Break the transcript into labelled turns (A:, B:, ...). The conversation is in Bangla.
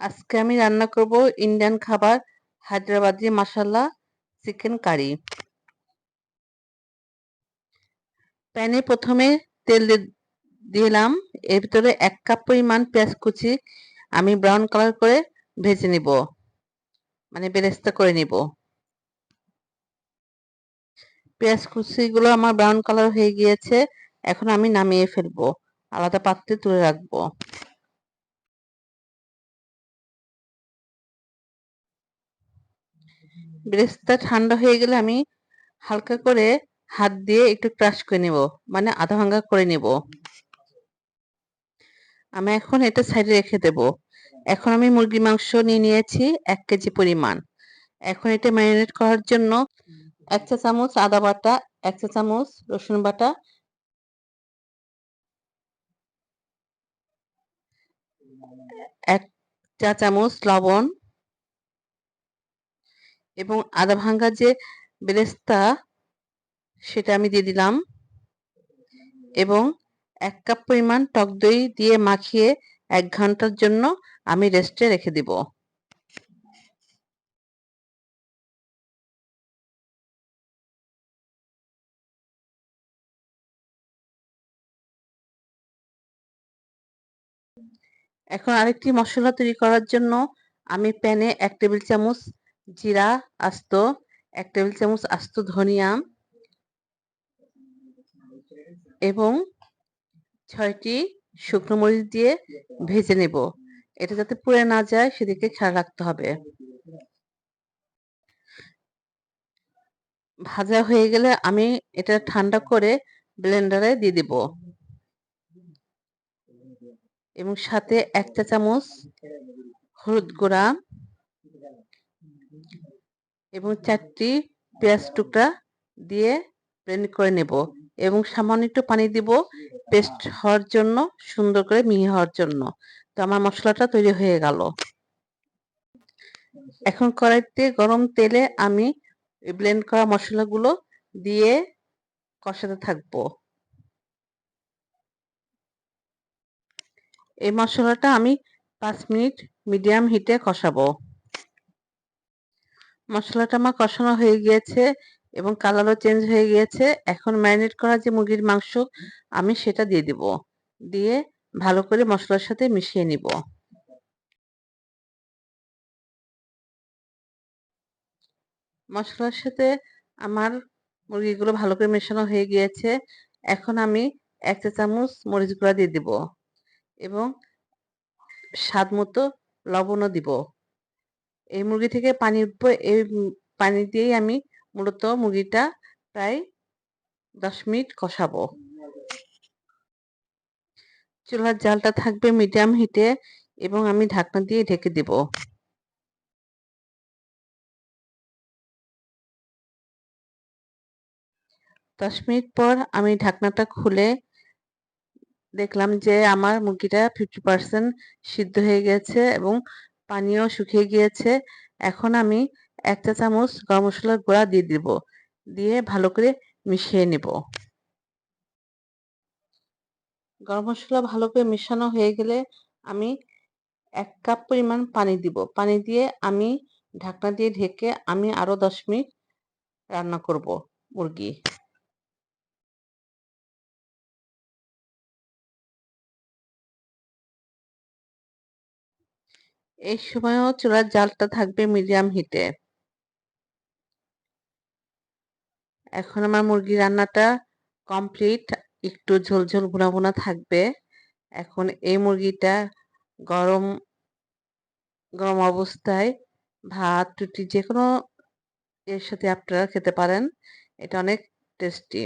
A: আজকে আমি রান্না করব ইন্ডিয়ান খাবার, হায়দ্রাবাদি মশালা চিকেন কারি। প্যানে প্রথমে তেল দিলাম, এর ভিতরে এক কাপ পরিমাণ পেঁয়াজ কুচি আমি ব্রাউন কালার করে ভেজে নিব মানে বেরেস্তা করে নিব। পেঁয়াজ কুচিগুলো আমার ব্রাউন কালার হয়ে গিয়েছে, এখন আমি নামিয়ে ফেলব, আলাদা পাত্রে তুলে রাখব। ব্রেসটা ঠান্ডা হয়ে গেলে আমি হালকা করে হাত দিয়ে একটু ক্রাশ করে নেব মানে আধা ভাঙ্গা করে নেব। আমি এখন এটা সাইডে রেখে দেব। এখন আমি মুরগি মাংস নিয়ে নিয়েছি এক কেজি পরিমাণ। এখন এটা ম্যারিনেট করার জন্য এক চা চামচ আদা বাটা, এক চা চামচ রসুন বাটা, এক চা চামচ লবণ এবং আদা ভাঙ্গা যে বেরেস্তা, সেটা আমি দিয়ে দিলাম। এবং এক কাপ পরিমাণ টক দই দিয়ে মাখিয়ে এক ঘণ্টার জন্য আমি রেস্টে রেখে দিব। এখন আরেকটি মশলা তৈরি করার জন্য আমি প্যানে এক টেবিল চামচ জিরা, আস্ত, এক টেবিল চামচ আস্ত ধনিয়া এবং ছয়টি শুকনো মরিচ দিয়ে ভেজে নেব। এটা যাতে পুড়ে না যায়, সেদিকে খেয়াল রাখতে হবে। ভাজা হয়ে গেলে আমি এটা ঠান্ডা করে ব্লেন্ডারে দিয়ে দিব। এবং সাথে এক চা চামচ হলুদ গুঁড়া এবং চারটি পেঁয়াজ টুকরা দিয়ে ব্লেন্ড করে নেব এবং সামান্য একটু পানি দিব পেস্ট হওয়ার জন্য, সুন্দর করে মিহি হওয়ার জন্য। তো আমার মশলাটা তৈরি হয়ে গেল। এখন কড়াইতে গরম তেলে আমি ব্লেন্ড করা মশলাগুলো দিয়ে কষাতে থাকব। এই মশলাটা আমি পাঁচ মিনিট মিডিয়াম হিটে কষাবো। মশলাটা আমার কষানো হয়ে গিয়েছে এবং কালারও চেঞ্জ হয়ে গিয়েছে। এখন ম্যারিনেট করা যে মুরগির মাংস, আমি সেটা দিয়ে দিব। দিয়ে ভালো করে মশলার সাথে মিশিয়ে নিব। মশলার সাথে আমার মুরগিগুলো ভালো করে মেশানো হয়ে গিয়েছে। এখন আমি এক চা চামচ মরিচ গুঁড়া দিয়ে দিব এবং স্বাদ মতো লবণও দিব। এই মুরগি থেকে পানি উঠবো এই পানি দিয়েই আমি মূলত মুরগিটা প্রায় দশ মিনিট কষাবো। চুলার জালটা থাকবে মিডিয়াম হিটে এবং আমি ঢাকনা দিয়ে ঢেকে দিব। দশ মিনিট পর আমি ঢাকনাটা খুলে দেখলাম যে আমার মুরগিটা ফিফটি পার্সেন্ট সিদ্ধ হয়ে গেছে এবং পানিও শুকিয়ে গিয়েছে। এখন আমি এক চা চামচ গরম মশলার গুঁড়া দিয়ে দিব। দিয়ে ভালো করে মিশিয়ে নেব। গরম মশলা ভালো করে মেশানো হয়ে গেলে আমি এক কাপ পরিমাণ পানি দিব। পানি দিয়ে আমি ঢাকনা দিয়ে ঢেকে আমি আরও দশ মিনিট রান্না করব মুরগি। এই সময়ও চুলার জালটা থাকবে মিডিয়াম হিটে। এখন আমার মুরগি রান্নাটা কমপ্লিট, একটু ঝোলঝোল ভুনা ভুনা থাকবে। এখন এই মুরগিটা গরম গরম অবস্থায় ভাত, রুটি যে কোনো এর সাথে আপনারা খেতে পারেন। এটা অনেক টেস্টি